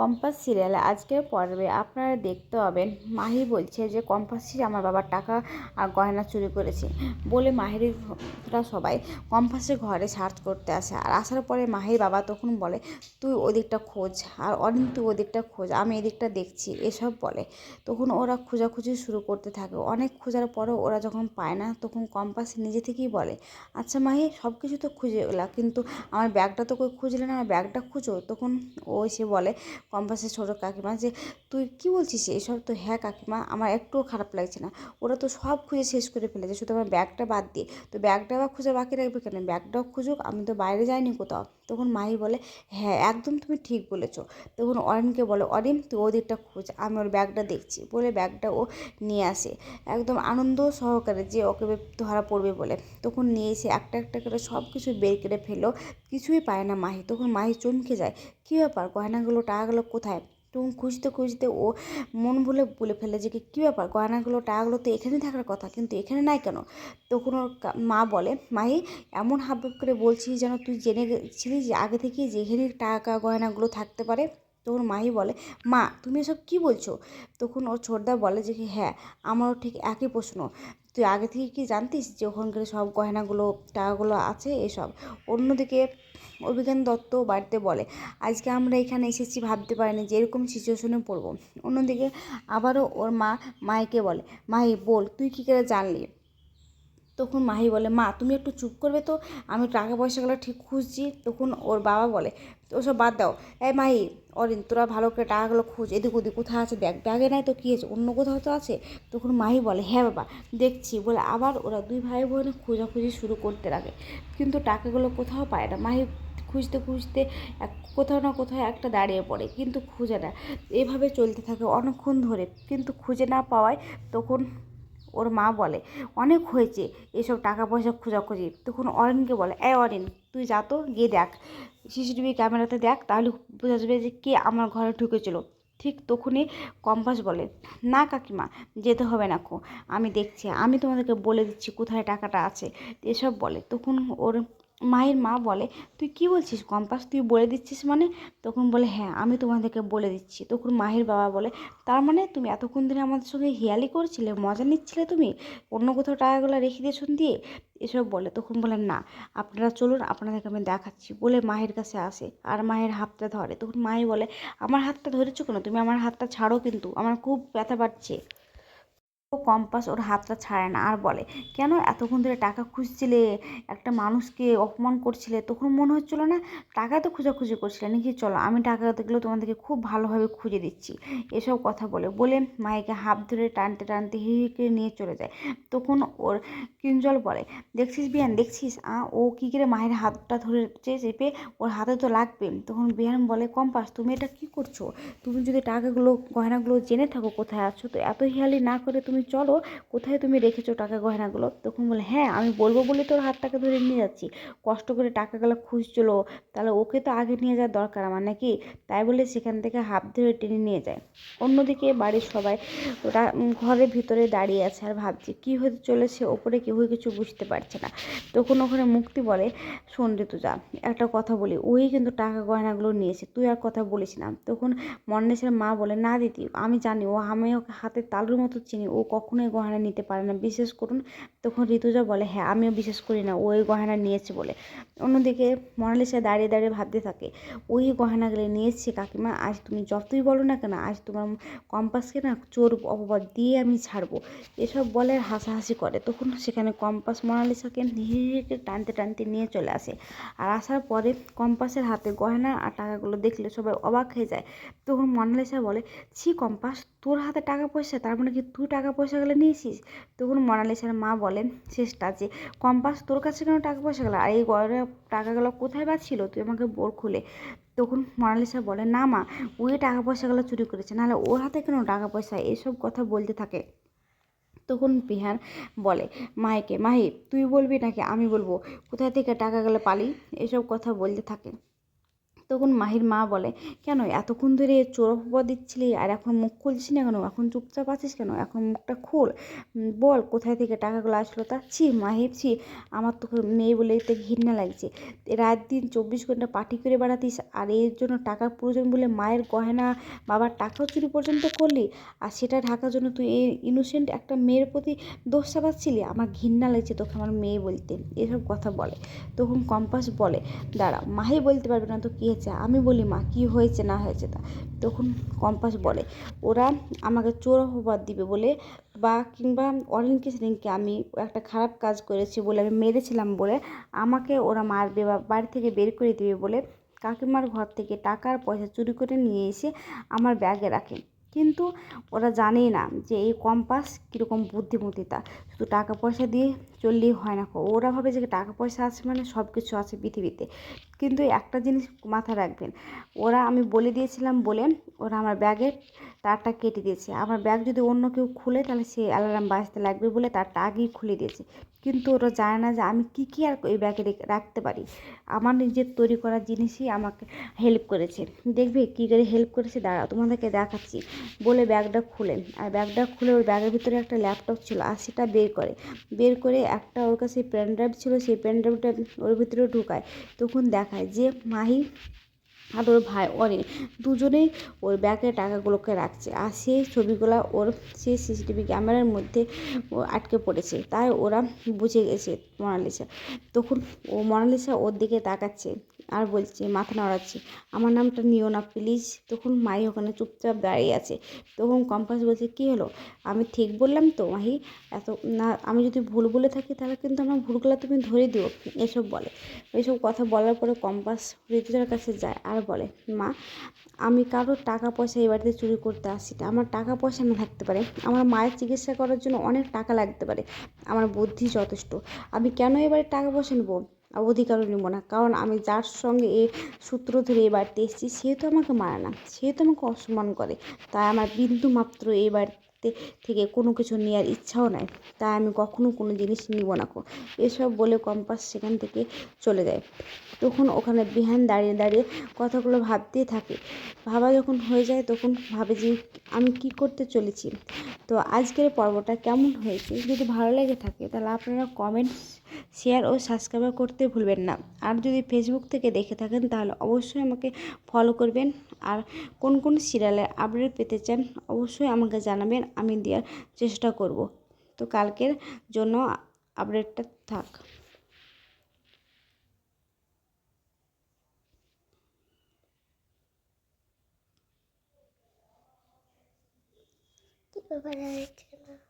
Compass সিরিয়ালে আজকের পর্বে আপনারা দেখতে পাবেন মাহি বলছে যে কম্পাসই আমার বাবার টাকা আর গয়না চুরি করেছে। বলে মাহিরা সবাই কম্পাসের ঘরে সার্চ করতে আসে। আর আসার পরে মাহির বাবা তখন বলে, তুই ওদিকটা খোঁজ। আর অনেক তুই ওদিকটা খোঁজ, আমি এদিকটা দেখছি। এসব বলে। তখন ওরা খোঁজাখুঁজি শুরু করতে থাকে। অনেক খোঁজার পরেও ওরা যখন পায় না, তখন কম্পাস নিজে থেকেই বলে আচ্ছা মাহি সব কিছু তো খুঁজে এলা কিন্তু আমার ব্যাগটা তো কই খুঁজলে না, আমার ব্যাগটা খুঁজো? তখন ও এসে বলে কম্পাসের ছোটো কাকিমা যে, তুই কি বলছিস? এসব তো হ্যাঁ কাকিমা, আমার একটুও খারাপ লাগছে না। ওরা তো সব খুঁজে শেষ করে ফেলেছে। শুধু আমার ব্যাগটা বাদ দিয়ে। তো ব্যাগটা আবার খুঁজে বাকি রাখবে কেন? ব্যাগটাও খুঁজুক, আমি তো বাইরে যাইনি কোথাও। তখন মাহি বলে হ্যাঁ একদম তুমি ঠিক বলেছ। তখন অরিনকে বলে, অরিন, তুই ওদিকটা খোঁজ, আমি ওর ব্যাগটা দেখছি। বলে ব্যাগটা ও নিয়ে আসে। একদম আনন্দ সহকারে যে ওকে ধরা পড়বে বলে। তখন নিয়ে এসে একটা একটা করে সব কিছু বের কেটে ফেলো কিছুই পায় না মাহি। তখন মাহি চমকে যায়, কী ব্যাপার? গয়নাগুলো, টাকাগুলো কোথায়? তখন খুঁজতে খুঁজতে ও মন ভুলে বলে ফেলে যে কি ব্যাপার? গয়নাগুলো, টাকাগুলো তো এখানেই থাকার কথা, কিন্তু এখানে নাই কেন? তখন ওর মা বলে, মাহি, এমন হাবভাব করে বলছিস যেন তুই জেনে গেছিলি যে আগে থেকেই যে এখানে টাকা, গয়নাগুলো থাকতে পারে? তখন মাহি বলে, মা, তুমি এসব কী বলছো? তখন ওর ছোটদা বলে যে হ্যাঁ আমারও ঠিক একই প্রশ্ন। তুই আগে থেকে কি জানতিস যে ওখানকার সব গয়নাগুলো, টাকাগুলো আছে এসব? অন্যদিকে অভিজ্ঞান দত্ত বাড়িতে বলে। আজকে আমরা এখানে এসেছি, ভাবতে পারিনি যে এরকম সিচুয়েশনে পড়ব। অন্যদিকে আবারও ওর মা মাইকে বলে, মাহি, বল, তুই কী করে জানলি? তখন মাহি বলে, মা, তুমি একটু চুপ করবে তো, আমি টাকা পয়সাগুলো ঠিক খুঁজছি। তখন ওর বাবা বলে, ওসব বাদ দাও। এই মাহি, অরিন, তোরা ভালো করে টাকাগুলো খুঁজ, এদিক ওদিক কোথায় আছে দেখ। ব্যাগে নাই তো কী আছে? অন্য কোথাও তো আছে? তখন মাহি বলে হ্যাঁ বাবা, দেখছি। বলে আবার ওরা দুই ভাই বোনে খোঁজাখুঁজি শুরু করতে লাগে। কিন্তু টাকাগুলো কোথাও পায় না। মাহি খুঁজতে খুঁজতে এক কোথাও না কোথাও একটা দাঁড়িয়ে পড়ে, কিন্তু খুঁজে না। এভাবে চলতে থাকে অনেকক্ষণ ধরে, কিন্তু খুঁজে না পাওয়ায় তখন ওর মা বলে, অনেক হয়েছে এসব টাকা পয়সা খোঁজাখুঁজি। তখন অরিনকে বলে এ অরিন, তুই যা তো, গিয়ে দেখ। সিসিটিভি ক্যামেরাতে দেখ, তাহলে বোঝা যাবে যে কে আমার ঘরে ঢুকেছিল। ঠিক তখনই কম্পাস বলে, না কাকিমা, যেতে হবে না কো, আমি দেখছি। আমি তোমাদেরকে বলে দিচ্ছি কোথায় টাকাটা আছে। এসব বলে, তখন ওর মায়ের মা বলে, তুই কি বলছিস কম্পাস? তুই বলে দিচ্ছিস মানে? তখন বলে হ্যাঁ আমি তোমাদেরকে বলে দিচ্ছি। তখন মাহির বাবা বলে, তার মানে তুমি এতক্ষণ ধরে আমাদের সঙ্গে হিয়ালি করছিলে, মজা নিচ্ছিলে তুমি? অন্য কোথাও টাকাগুলো রেখে দিয়েছ দিয়ে? এসব বলে। তখন বলে, না, আপনারা চলুন, আপনাদেরকে আমি দেখাচ্ছি। বলে মায়ের কাছে আসে আর মায়ের হাতটা ধরে। তখন মাই বলে, আমার হাতটা ধরেছো কেন? তুমি আমার হাতটা ছাড়ো কিন্তু, আমার খুব ব্যথা পাচ্ছে। ও কম্পাস ওর হাতটা ছাড়ে না আর বলে, কেন এতক্ষণ ধরে টাকা খুঁজছিলে? একটা মানুষকে অপমান করছিলে, তখন মনে হচ্ছিল না টাকা তো খোঁজাখুঁজি করছিলে। নাকি চলো, আমি টাকাগুলো তোমাদেরকে খুব ভালোভাবে খুঁজে দিচ্ছি। এসব কথা বলে বলে মায়েকে হাত ধরে টানতে টানতে হি হি করে নিয়ে চলে যায়। তখন ওর কিঞ্জল বলে, দেখছিস বিয়ান, দেখছিস? আ, ও কী করে মায়ের হাতটা ধরেছে চেপে ওর হাতে তো লাগবে। তখন বিয়ান বলে, কম্পাস, তুমি এটা কী করছ? তুমি যদি টাকাগুলো, গয়নাগুলো জেনে থাকো কোথায় আছো, তো এত হেয়ালি না করে তুমি চলো, কোথায় তুমি রেখেছো টাকা গয়নাগুলো? তখন বলে হ্যাঁ আমি বলব বলে তোর হাতটাকে ধরে নিয়ে যাচ্ছি। কষ্ট করে টাকাগুলো খুঁজছিলো, তাহলে ওকে তো আগে নিয়ে যাওয়ার দরকার আমার নাকি? তাই বলে সেখান থেকে হাত ধরে টেনে নিয়ে যায়। অন্যদিকে বাড়ির সবাই ওটা ঘরের ভিতরে দাঁড়িয়ে আছে আর ভাবছে, কী হতে চলেছে? ওপরে কেউই কিছু বুঝতে পারছে না। তখন ওখানে মুক্তি বলে, শোন যা একটা কথা বলি, ওই কিন্তু টাকা গয়নাগুলো নিয়েছে, তুই আর কথা বলিস না। তখন মন্নেশের মা বলে, না দিদি, আমি জানি, ও আমি ওকে হাতে তালুর মতো চিনি, ও কখনোই গহনা নিতে পারে না। বিশেষ করুন, তখন ঋতুজা বলে হ্যাঁ আমিও বিশ্বাস করি না, ওই গয়না নিয়েছে বলে। অন্যদিকে মনালিসা দাঁড়িয়ে দাঁড়িয়ে ভাবতে থাকে, ওই গয়নাগুলো নিয়েছি কাকিমা, আজ তুমি যতই বলো না কেন, আজ তোমার কম্পাসকে না চোর অপবাদ দিয়ে আমি ছাড়বো। এসব বলে হাসাহাসি করে। তখন সেখানে কম্পাস মনালিসাকে নিয়ে টানতে টানতে নিয়ে চলে আসে। আর আসার পরে কম্পাসের হাতে গহনা আর টাকাগুলো দেখলে সবাই অবাক হয়ে যায়। তখন মনালিসা বলে, ছি কম্পাস, তোর হাতে টাকা পয়সা, তার মানে কি তুই টাকা পয়সাগুলো নিয়েছিস? তখন মনালিসার মা বলেন শেষটা যে, কম্পাস, তোর কাছে কেন টাকা পয়সা গেলো আর এই টাকাগুলো কোথায় বা ছিল? তুই আমাকে বোর খুলে। তখন মনালিসা বলে, না মা ওই টাকা পয়সাগুলো চুরি করেছে। নাহলে ওর হাতে কেন টাকা পয়সা এসব কথা বলতে থাকে। তখন বিহার বলে, মাইকে, মাহি, তুই বলবি নাকি? আমি বলব। কোথায় থেকে টাকাগুলো পালি? এসব কথা বলতে থাকে। তখন মাহির মা বলে, কেন এতক্ষণ ধরে চোর অপবাদ দিচ্ছিলি আর এখন মুখ খুলছিস না কেন? এখন চুপচাপ আছিস কেন? এখন মুখটা খোল। বল, কোথায় থেকে টাকাগুলো আসলো? তা, ছি, মাহির, ছি, আমার তো মেয়ে বলে এতে ঘৃণা লাগছে। রাত দিন চব্বিশ ঘণ্টা পার্টি করে বেড়াতিস আর এর জন্য টাকার প্রয়োজন বলে মায়ের গয়না, বাবার টাকাও চুরি পর্যন্ত করলি। আর সেটা ঢাকার জন্য তুই এই ইনোসেন্ট একটা মেয়ের প্রতি দোষ চাপাচ্ছিলি আমার ঘৃণা লাগছে তোকে আমার মেয়ে বলতে। এসব কথা বলে। তখন কম্পাস বলে, দাঁড়া মাহি বলতে পারবে না তো কী হয়েছে, আমি বলি, মা, কি হয়েছে, না হয়েছে তা? তখন কম্পাস বলে, ওরা আমাকে চোর অপবাদ দিবে বলে বা কিংবা অরিনকে সেদিনকে আমি একটা খারাপ কাজ করেছি বলে আমি মেরেছিলাম বলে আমাকে ওরা মারবে বা বাড়ি থেকে বের করে দিবে বলে কাকিমার ঘর থেকে টাকার পয়সা চুরি করে নিয়ে এসে আমার ব্যাগে রাখে। কিন্তু ওরা জানেই না যে এই কম্পাস কীরকম বুদ্ধিমত্তা। শুধু টাকা পয়সা দিয়ে চললেই হয় না ওরা ভাবে যে টাকা পয়সা আছে মানে সব কিছু আছে পৃথিবীতে। কিন্তু একটা জিনিস মাথায় রাখবেন, ওরা আমি বলে দিয়েছিলাম বলে ওরা আমার ব্যাগের তারটা কেটে দিয়েছে। আমার ব্যাগ যদি অন্য কেউ খুলে তাহলে সে অ্যালার্ম বাজতে লাগবে বলে তারটা আগেই খুলে দিয়েছে। কিন্তু ওরা জানে না যে আমি কী কী আর এই ব্যাগে রেখে- রাখতে পারি। আমার নিজের তৈরি করা জিনিসই আমাকে হেল্প করেছে। দেখবে কী করে হেল্প করেছে? দাঁড়াও, তোমাদেরকে দেখাচ্ছি। বলে ব্যাগটা খুলেন আর ব্যাগটা খুলে ওর ব্যাগের ভিতরে একটা ল্যাপটপ ছিল আর সেটা বের করে। বের করে একটা ওর কাছে পেন ড্রাইভ ছিল, সেই পেন ড্রাইভটা ওর ভিতরে ঢুকায়। তখন দেখায় যে মাহি আর ওর ভাই অনিল দুজনেই ওর ব্যাগে টাকাগুলোকে রাখছে আর সেই ছবিগুলো ওর সেই সিসিটিভি ক্যামেরার মধ্যে আটকে পড়েছে। তাই ওরা বুঝে গেছে মোনালিসা। তখন ও মোনালিসা ওর দিকে তাকাচ্ছে। আর বলছে, মাথা নাড়াচ্ছে। আমার নামটা নিও না প্লিজ তখন মাই ওখানে চুপচাপ দাঁড়িয়ে আছে। তখন কম্পাস বলছে, কী হলো? আমি ঠিক বললাম তো, মাহি? এত না, আমি যদি ভুল বলে থাকি, তাহলে কিন্তু আমার ভুলগুলো তুমি ধরে দিও। এসব বলে। এইসব কথা বলার পরে কম্পাস ঋতুজার কাছে যায় আর বলে, মা, আমি কারোর টাকা পয়সা এই বাড়িতে চুরি করতে আসি না। আমার টাকা পয়সা না থাকতে পারে। আমার মায়ের চিকিৎসা করার জন্য অনেক টাকা লাগতে পারে। আমার বুদ্ধি যথেষ্ট। আমি কেন এবারে টাকা পয়সা নেব? অধিকারও নেব না। কারণ আমি যার সঙ্গে এ সূত্র ধরে এই বাড়িতে এসেছি সে তো আমাকে মারে না। সে তো আমাকে অসম্মান করে। তাই আমার বিন্দু মাত্র এই বাড়িতে থেকে কোনো কিছু নেওয়ার ইচ্ছাও নাই। তাই আমি কখনো কোনো জিনিস নিব না এসব বলে কম্পাস সেখান থেকে চলে যায়। তখন ওখানে বিহান দাঁড়িয়ে দাঁড়িয়ে কথাগুলো ভাবতেই থাকে। ভাবা যখন হয়ে যায়, তখন ভাবে যে আমি কি করতে চলেছি। তো আজকের পর্বটা কেমন হয়েছে? যদি ভালো লেগে থাকে, তাহলে আপনারা কমেন্ট শেয়ার ও সাবস্ক্রাইব করতে ভুলবেন না। আর যদি ফেসবুক থেকে দেখে থাকেন, তাহলে অবশ্যই আমাকে ফলো করবেন। আর কোন কোন সিরিয়ালে আপডেট পেতে চান, অবশ্যই আমাকে জানাবেন। আমি দেওয়ার চেষ্টা করব। তো কালকের জন্য আপডেটটা থাক। না?